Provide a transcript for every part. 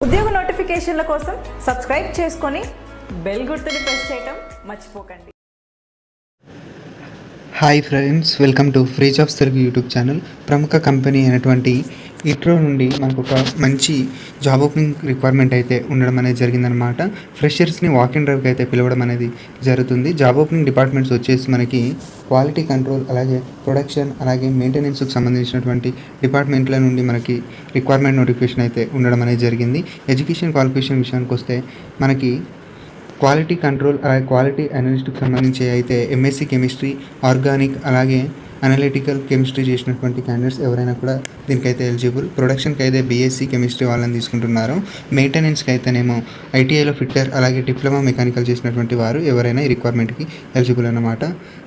ఉద్యోగ నోటిఫికేషన్ల కోసం సబ్స్క్రైబ్ చేసుకొని బెల్ గుర్తుని ప్రెస్ చేయటం మర్చిపోకండి. Hi friends welcome to free jobs Telugu YouTube channel ప్రముఖ కంపెనీ అయినటువంటి ఇట్రో నుండి మనకు ఒక మంచి జాబ్ ఓపెనింగ్ రిక్వైర్మెంట్ అయితే ఉండడం అనేది జరిగిందనమాట ఫ్రెషర్స్ని వాక్ ఇన్ డ్రైవ్కి అయితే పిలవడం అనేది జరుగుతుంది. జాబ్ ఓపెనింగ్ డిపార్ట్మెంట్స్ వచ్చేసి మనకి క్వాలిటీ కంట్రోల్ అలాగే ప్రొడక్షన్ అలాగే మెయింటెనెన్స్కి సంబంధించినటువంటి డిపార్ట్మెంట్ల నుండి మనకి రిక్వైర్మెంట్ నోటిఫికేషన్ అయితే ఉండడం అనేది జరిగింది. ఎడ్యుకేషన్ క్వాలిఫికేషన్ విషయానికి వస్తే మనకి క్వాలిటీ కంట్రోల్ అలాగే క్వాలిటీ అనలిస్ట్కి సంబంధించి అయితే ఎంఎస్సి కెమిస్ట్రీ ఆర్గానిక్ అలాగే అనలిటికల్ కెమిస్ట్రీ చేసినటువంటి క్యాండిడేట్స్ ఎవరైనా కూడా దీనికైతే ఎలిజిబుల్ ప్రొడక్షన్కి అయితే బీఎస్సీ కెమిస్ట్రీ వాళ్ళని తీసుకుంటున్నారు. మెయింటెనెన్స్కి అయితేనేమో ఐటీఐలో ఫిట్టర్ అలాగే డిప్లొమా మెకానికల్ చేసినటువంటి వారు ఎవరైనా ఈ రిక్వైర్మెంట్కి ఎలిజిబుల్ అన్నమాట.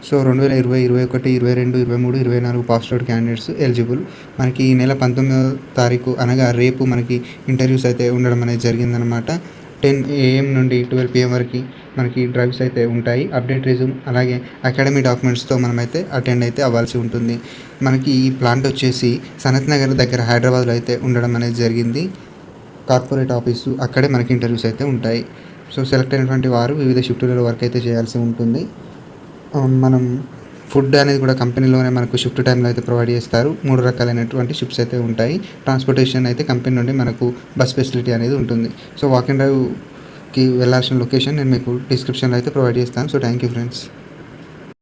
సో రెండు వేల ఇరవై ఇరవై ఒకటి ఇరవై రెండు ఇరవై మూడు ఇరవై నాలుగు పాస్ అవుట్ క్యాండిడేట్స్ ఎలిజిబుల్ మనకి ఈ నెల పంతొమ్మిదవ తారీఖు అనగా రేపు మనకి ఇంటర్వ్యూస్ అయితే ఉండడం అనేది జరిగిందనమాట టెన్ ఏఎం నుండి ట్వెల్వ్ పిఎం వరకు మనకి డ్రైవ్స్ అయితే ఉంటాయి. అప్డేట్ రిజ్యూమ్ అలాగే అకాడమీ డాక్యుమెంట్స్తో మనమైతే అటెండ్ అయితే అవ్వాల్సి ఉంటుంది. మనకి ఈ ప్లాంట్ వచ్చేసి సనత్ నగర్ దగ్గర హైదరాబాద్లో అయితే ఉండడం అనేది జరిగింది. కార్పొరేట్ ఆఫీసు అక్కడే మనకి ఇంటర్వ్యూస్ అయితే ఉంటాయి. సో సెలెక్ట్ అయినటువంటి వారు వివిధ షిఫ్టులలో వర్క్ అయితే చేయాల్సి ఉంటుంది. Um, మనం ఫుడ్ అనేది కూడా కంపెనీలోనే మనకు షిఫ్ట్ టైంలో అయితే ప్రొవైడ్ చేస్తారు. మూడు రకాలైనటువంటి షిఫ్ట్స్ అయితే ఉంటాయి. ట్రాన్స్పోర్టేషన్ అయితే కంపెనీ నుండి మనకు బస్ ఫెసిలిటీ అనేది ఉంటుంది. సో వాక్ అండ్ డ్రైవ్కి వెళ్ళాల్సిన లొకేషన్ నేను మీకు డిస్క్రిప్షన్లో అయితే ప్రొవైడ్ చేస్తాను. So thank you friends